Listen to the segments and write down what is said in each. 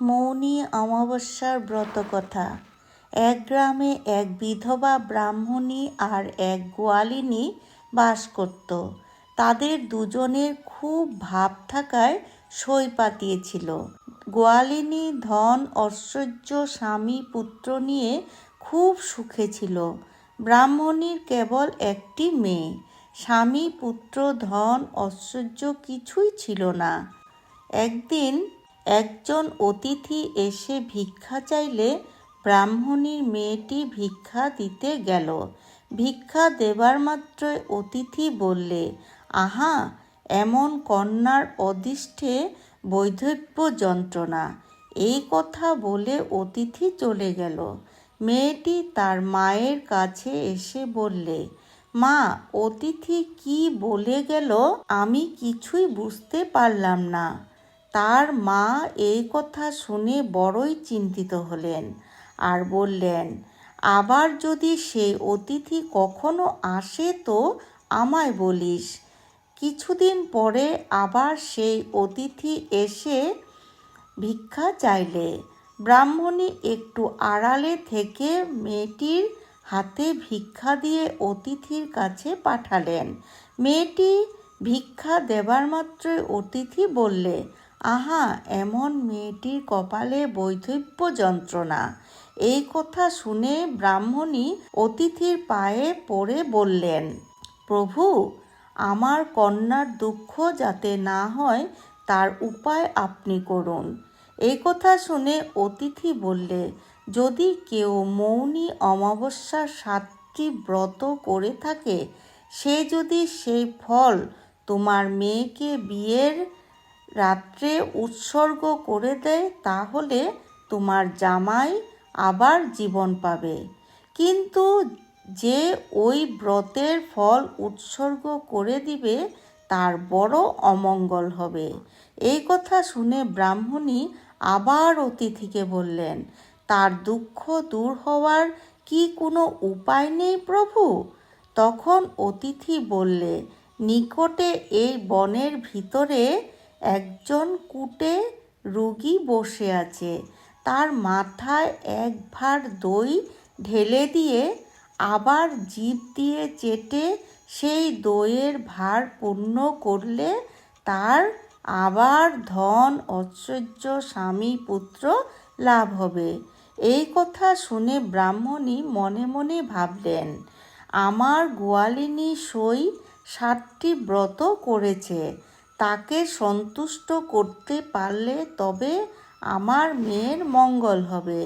মৌনী অমাবস্যার ব্রতকথা। এক গ্রামে এক বিধবা ব্রাহ্মণী আর এক গোয়ালিনী বাস করত। তাদের দুজনের খুব ভাব থাকায় সই পাতিয়েছিল গোয়ালিনী ধন, ঐশ্বর্য, স্বামী, পুত্র নিয়ে খুব সুখে ছিল। ব্রাহ্মণীর কেবল একটি মেয়ে। স্বামী, পুত্র, ধন, ঐশ্বর্য কিছুই ছিল না। একদিন একজন অতিথি এসে ভিক্ষা চাইলে ব্রাহ্মণীর মেয়েটি ভিক্ষা দিতে গেল। ভিক্ষা দেবার মাত্রই অতিথি বললে, আহা, এমন কন্যার অদিষ্টে বৈধব্য যন্ত্রণা। এই কথা বলে অতিথি চলে গেল। মেয়েটি তার মায়ের কাছে এসে বললে, মা, অতিথি কি বলে গেল আমি কিছুই বুঝতে পারলাম না। তার মা এই কথা শুনে বড়ই চিন্তিত হলেন আর বললেন, আবার যদি সেই অতিথি কখনো আসে তো আমায় বলিস। কিছুদিন পরে আবার সেই অতিথি এসে ভিক্ষা চাইলে ব্রাহ্মণী একটু আড়ালে থেকে মেয়েটির হাতে ভিক্ষা দিয়ে অতিথির কাছে পাঠালেন। মেয়েটি ভিক্ষা দেবার মাত্রই অতিথি বললে আহা, এমন মেয়েটির কপালে বৈধব্য যন্ত্রণা। এই কথা শুনে ব্রাহ্মণী অতিথির পায়ে পড়ে বললেন, প্রভু, আমার কন্যার দুঃখ যাতে না হয়, তার উপায় আপনি করুন। এই কথা শুনে অতিথি বললে, যদি কেউ মৌনী অমাবস্যার সাতটি ব্রত করে থাকে, সে যদি সেই ফল তোমার মেয়েকে বিয়ের রাত্রে উৎসর্গ করে দেয়, তাহলে তোমার জামাই আবার জীবন পাবে। কিন্তু যে ওই ব্রতের ফল উৎসর্গ করে দিবে, তার বড় অমঙ্গল হবে। এই কথা শুনে ব্রাহ্মণী আবার অতিথিকে বললেন, তার দুঃখ দূর হওয়ার কি কোনো উপায় নেই প্রভু? তখন অতিথি বললে, নিকটে এই বনের ভিতরে একজন কুটে রুগী বসে আছে। তার মাথায় এক ভার দই ঢেলে দিয়ে আবার জিভ দিয়ে চেটে সেই দইয়ের ভার পূর্ণ করলে তার আবার ধন, ঐশ্বর্য, স্বামী, পুত্র লাভ হবে। এই কথা শুনে ব্রাহ্মণী মনে মনে ভাবলেন, আমার গোয়ালিনী সই ষাটটি ব্রত করেছে। তাকে সন্তুষ্ট করতে পারলে তবে আমার মেয়ের মঙ্গল হবে।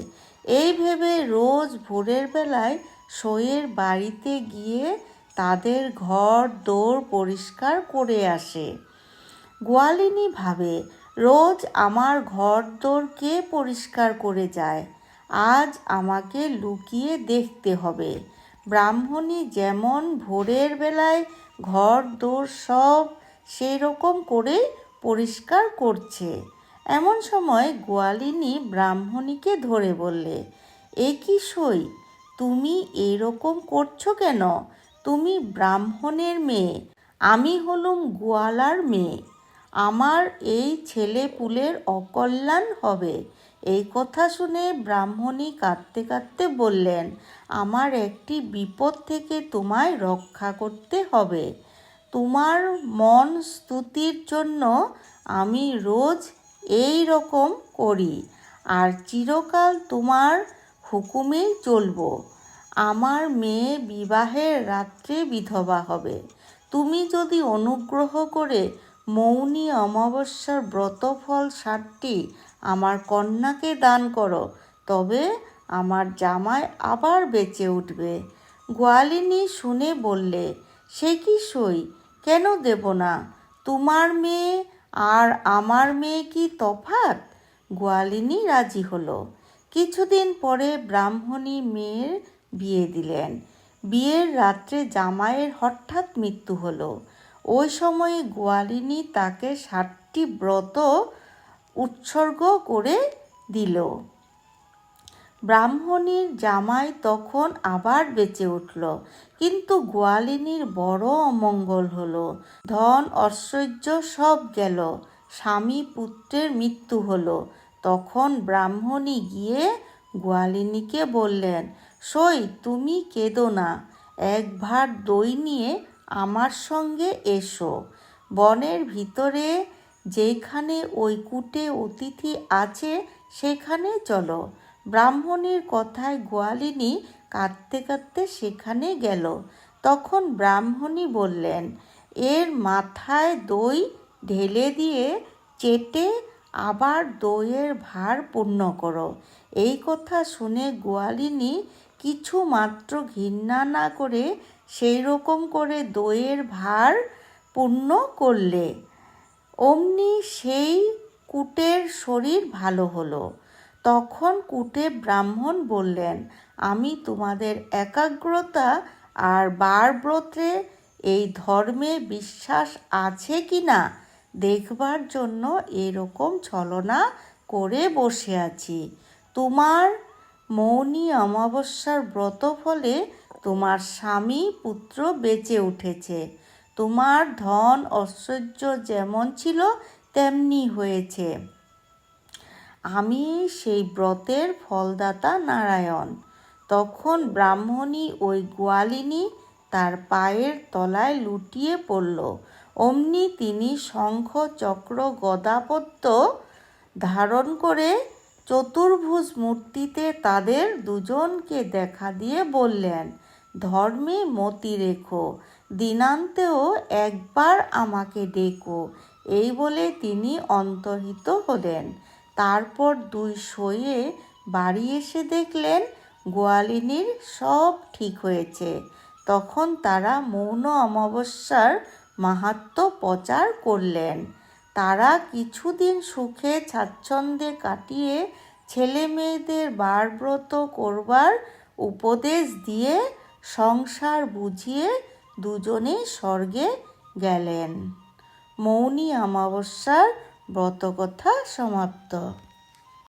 এই ভেবে রোজ ভোরের বেলায় সইয়ের বাড়িতে গিয়ে তাদের ঘর দৌড় পরিষ্কার করে আসে। গোয়ালিনী ভাবে, রোজ আমার ঘর দৌড় কে পরিষ্কার করে যায়? আজ আমাকে লুকিয়ে দেখতে হবে। ব্রাহ্মণী যেমন ভোরের বেলায় ঘর দৌড় সব সেই রকম করে পরিষ্কার করছে। এমন সময় গোয়ালিনী ব্রাহ্মণীকে ধরে বললে, এ কি সই? তুমি এরকম করছ কেন? তুমি ব্রাহ্মণের মেয়ে, আমি হলুম গোয়ালার মেয়ে। আমার এই ছেলে পুলের অকল্যাণ হবে। এই কথা শুনে ব্রাহ্মণী কাঁদতে কাঁদতে বললেন, আমার একটি বিপদ থেকে তোমায় রক্ষা করতে হবে। তোমার মন স্তুতির জন্য আমি রোজ এই রকম করি। আর চিরকাল তোমার হুকুমেই চলব। আমার মেয়ে বিবাহের রাত্রে বিধবা হবে। তুমি যদি অনুগ্রহ করে মৌনী অমাবস্যার ব্রতফল ষাটটি আমার কন্যাকে দান করো, তবে আমার জামাই আবার বেঁচে উঠবে। গোয়ালিনী শুনে বললে, সে কি সই? কেন দেব না? তোমার মেয়ে আর আমার মেয়ে কি তফাত? গোয়ালিনী রাজি হলো। কিছুদিন পরে ব্রাহ্মণী মেয়ের বিয়ে দিলেন। বিয়ের রাত্রে জামাইয়ের হঠাৎ মৃত্যু হলো। ওই সময়ে গোয়ালিনী তাকে ষাটটি ব্রত উৎসর্গ করে দিল। ব্রাহ্মণীর জামাই তখন আবার বেঁচে উঠল, কিন্তু গোয়ালিনীর বড় অমঙ্গল হলো। ধন, ঐশ্বর্য সব গেল, স্বামী পুত্রের মৃত্যু হলো। তখন ব্রাহ্মণী গিয়ে গোয়ালিনীকে বললেন, সই, তুমি কেঁদো না, এক ভার দই নিয়ে আমার সঙ্গে এসো। বনের ভিতরে যেখানে ওই কূটে অতিথি আছে, সেখানে চলো। ব্রাহ্মণীর কথায় গোয়ালিনী কাঁদতে কাঁদতে সেখানে গেল। তখন ব্রাহ্মণী বললেন, এর মাথায় দই ঢেলে দিয়ে চেটে আবার দইয়ের ভার পূর্ণ করো। এই কথা শুনে গোয়ালিনী কিছু মাত্র ঘৃণা না করে সেই রকম করে দইয়ের ভার পূর্ণ করলে। অমনি সেই কুটের শরীর ভালো হলো। তখন কুটে ব্রাহ্মণ বললেন, আমি তোমাদের একাগ্রতা আর বারব্রতে এই ধর্মে বিশ্বাস আছে কি না? দেখবার জন্য এরকম ছলনা করে বসে আছি। তোমার মৌনী অমাবস্যার ব্রত ফলে তোমার স্বামী পুত্র বেঁচে উঠেছে। তোমার ধন ঐশ্বর্য যেমন ছিল, তেমনি হয়েছে। আমি সেই ব্রতের ফলদাতা নারায়ণ। তখন ব্রাহ্মণী ওই গোয়ালিনী তার পায়ের তলায় লুটিয়ে পড়ল। অমনি তিনি শঙ্খ চক্র গদাপত্য ধারণ করে চতুর্ভুজ মূর্তিতে তাদের দুজনকে দেখা দিয়ে বললেন, ধর্মে মতি রেখো, দিনান্তেও একবার আমাকে ডেকো। এই বলে তিনি অন্তর্হিত হলেন। তারপর দুই সয়ে বাড়ি এসে দেখলেন গোয়ালিনীর সব ঠিক হয়েছে। তখন তারা মৌন অমাবস্যার মাহাত্ম প্রচার করলেন। তারা কিছুদিন সুখে স্বাচ্ছন্দ্যে কাটিয়ে ছেলে মেয়েদের বারব্রত করবার উপদেশ দিয়ে সংসার বুঝিয়ে দুজনে স্বর্গে গেলেন। মৌনী অমাবস্যার ব্রতকথা সমাপ্ত।